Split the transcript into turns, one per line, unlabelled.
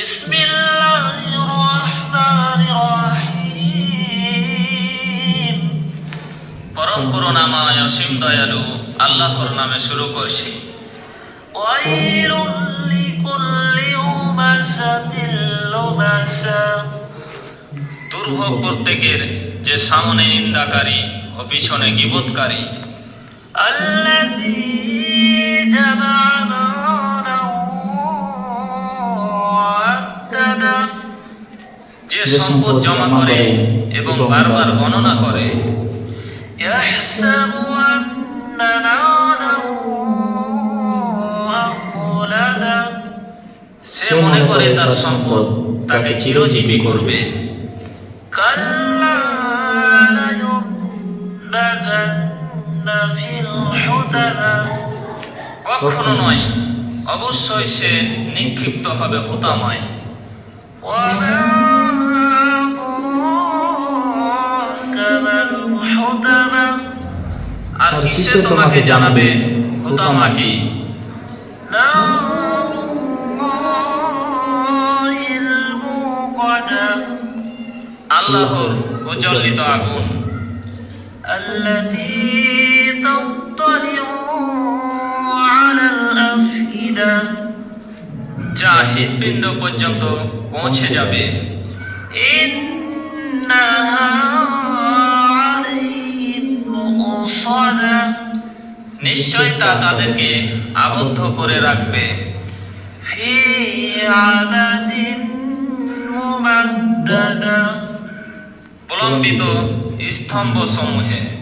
بسم الله الرحمن الرحيم পরম করুণাময় অসীম দয়ালু আল্লাহর নামে শুরু করছি ويل لكل همزة لمزة দুর্ভোগ প্রত্যেকের যে সামনে নিন্দাকারী ও পিছনে গিবতকারী الذي যে সম্পদ জমা করে এবং বারবার গণনা করে সে মনে করে তার সম্পদ তাকে চিরজীবী করবে। কখনো নয় অবশ্যই সে নিক্ষিপ্ত হবে হোতাময়। আর কিসে তোমাকে জানাবে হুতামা কি نار الله الموقدة আল্লাহর উজ্জ্বলিত আগুন التي تطلع على الأفئدة যা হৃদপিণ্ড পর্যন্ত পৌঁছে যাবে। নিশ্চয় তা তাদেরকে আবদ্ধ করে রাখবে। প্রলম্বিত স্তম্ভ সমূহে